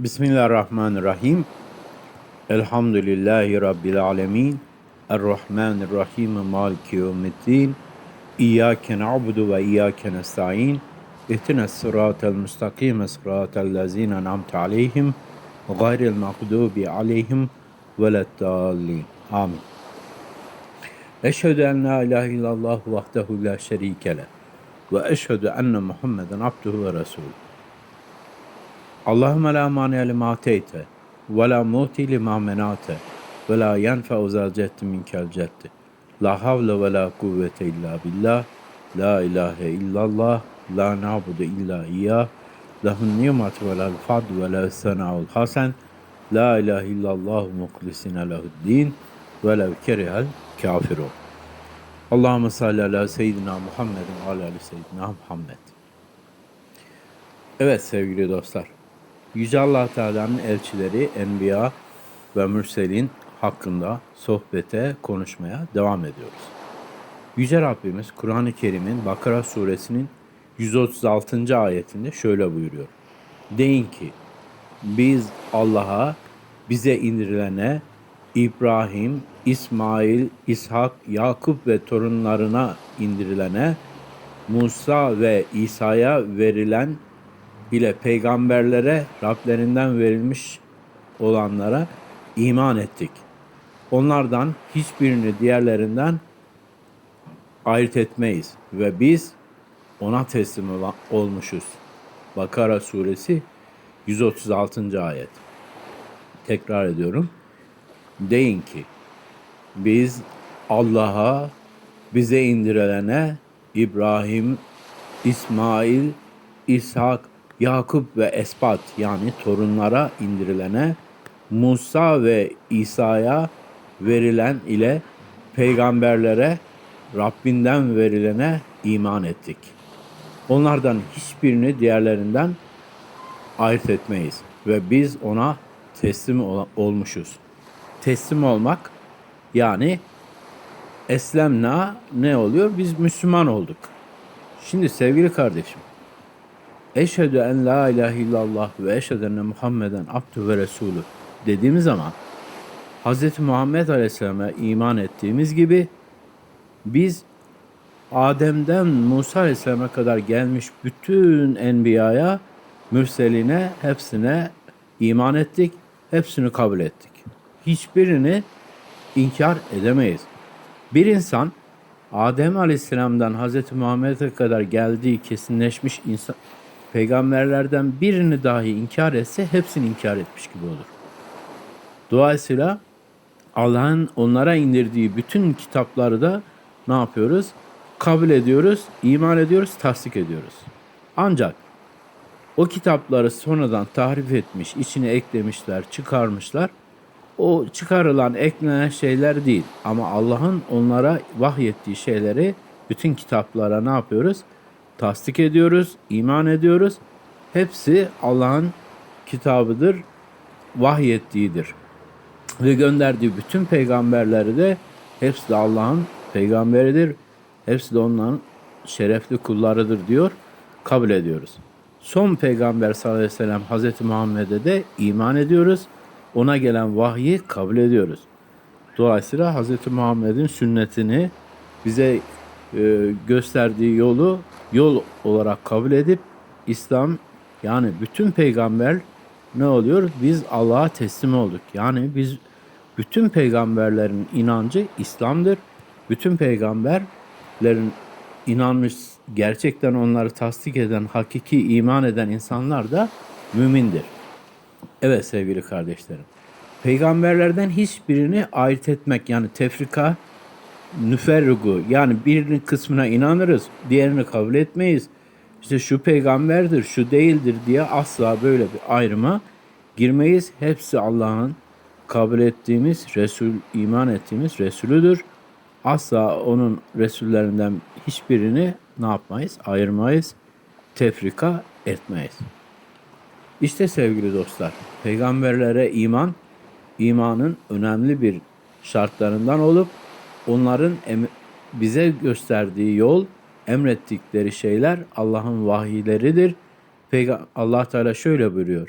Bismillahirrahmanirrahim. Elhamdülillahi Rabbil alemin. Errahmanirrahim. Maliki yevmiddin. İyyâke na'budu ve iyyâke nesta'in. İhtines sıratel müstakim sıratel lezîne namte aleyhim. Gayril mağdubi aleyhim veleddallin. Amin. Eşhedü en la ilahe illallah vahdehu la şerike le. Ve eşhedü enne Muhammeden abduhu ve resulü. Allahümme la mani lima ateyte ve la muti lima menate ve la yenfe'u zel ceddi minkel ceddi. La havle ve la kuvvete illa billah. La ilahe illallah. La na'budu illa iyyah. Lehun nimet ve lel fad ve lehu sena'ul hasen. La ilahe illallah muhlisine lehuddin ve lev kerihel kafirun. Allahümme salli ala seyyidina Muhammedin ala seyyidina Muhammed. Evet sevgili dostlar. Yüce Allah Teala'nın elçileri, enbiya ve mürselin hakkında sohbete, konuşmaya devam ediyoruz. Yüce Rabbimiz Kur'an-ı Kerim'in Bakara suresinin 136. ayetinde şöyle buyuruyor. Deyin ki biz Allah'a bize indirilene İbrahim, İsmail, İshak, Yakup ve torunlarına indirilene Musa ve İsa'ya verilen ile peygamberlere Rablerinden verilmiş olanlara iman ettik. Onlardan hiçbirini diğerlerinden ayırt etmeyiz ve biz ona teslim olmuşuz. Bakara suresi 136. ayet. Tekrar ediyorum. Deyin ki biz Allah'a bize indirilene İbrahim, İsmail, İshak, Yakup ve Esbat yani torunlara indirilene Musa ve İsa'ya verilen ile peygamberlere Rabbinden verilene iman ettik. Onlardan hiçbirini diğerlerinden ayırt etmeyiz ve biz ona teslim ol- olmuşuz. Teslim olmak yani eslemna ne oluyor? Biz Müslüman olduk. Şimdi sevgili kardeşim, Eşhedü en la ilahe illallah ve eşhedü enne Muhammeden abdü ve resulü dediğimiz zaman Hz. Muhammed Aleyhisselam'a iman ettiğimiz gibi biz Adem'den Musa Aleyhisselam'a kadar gelmiş bütün enbiyaya, mürseline, hepsine iman ettik. Hepsini kabul ettik. Hiçbirini inkar edemeyiz. Bir insan Adem Aleyhisselam'dan Hz. Muhammed'e kadar geldiği kesinleşmiş insan, peygamberlerden birini dahi inkar etse hepsini inkar etmiş gibi olur. Dolayısıyla Allah'ın onlara indirdiği bütün kitapları da ne yapıyoruz? Kabul ediyoruz, iman ediyoruz, tasdik ediyoruz. Ancak o kitapları sonradan tahrif etmiş, içine eklemişler, çıkarmışlar. O çıkarılan, eklenen şeyler değil. Ama Allah'ın onlara vahyettiği şeyleri bütün kitaplara ne yapıyoruz? Tasdik ediyoruz, iman ediyoruz. Hepsi Allah'ın kitabıdır, vahyettiğidir. Ve gönderdiği bütün peygamberleri de hepsi de Allah'ın peygamberidir. Hepsi de onların şerefli kullarıdır diyor. Kabul ediyoruz. Son peygamber sallallahu aleyhi ve sellem Hazreti Muhammed'e de iman ediyoruz. Ona gelen vahyi kabul ediyoruz. Dolayısıyla Hazreti Muhammed'in sünnetini bize e, gösterdiği yolu yol olarak kabul edip İslam yani bütün peygamber ne oluyor? Biz Allah'a teslim olduk. Yani biz bütün peygamberlerin inancı İslam'dır. Bütün peygamberlerin inanmış, gerçekten onları tasdik eden, hakiki iman eden insanlar da mümindir. Evet sevgili kardeşlerim. Peygamberlerden hiçbirini ayırt etmek yani tefrika nüferrugu yani birinin kısmına inanırız, diğerini kabul etmeyiz. İşte şu peygamberdir, şu değildir diye asla böyle bir ayrıma girmeyiz. Hepsi Allah'ın kabul ettiğimiz, Resul, iman ettiğimiz Resulüdür. Asla onun Resullerinden hiçbirini ne yapmayız? Ayırmayız, tefrika etmeyiz. İşte sevgili dostlar, peygamberlere iman, imanın önemli bir şartlarından olup onların bize gösterdiği yol, emrettikleri şeyler Allah'ın vahiyleridir. Peyga- Allah Teala şöyle buyuruyor.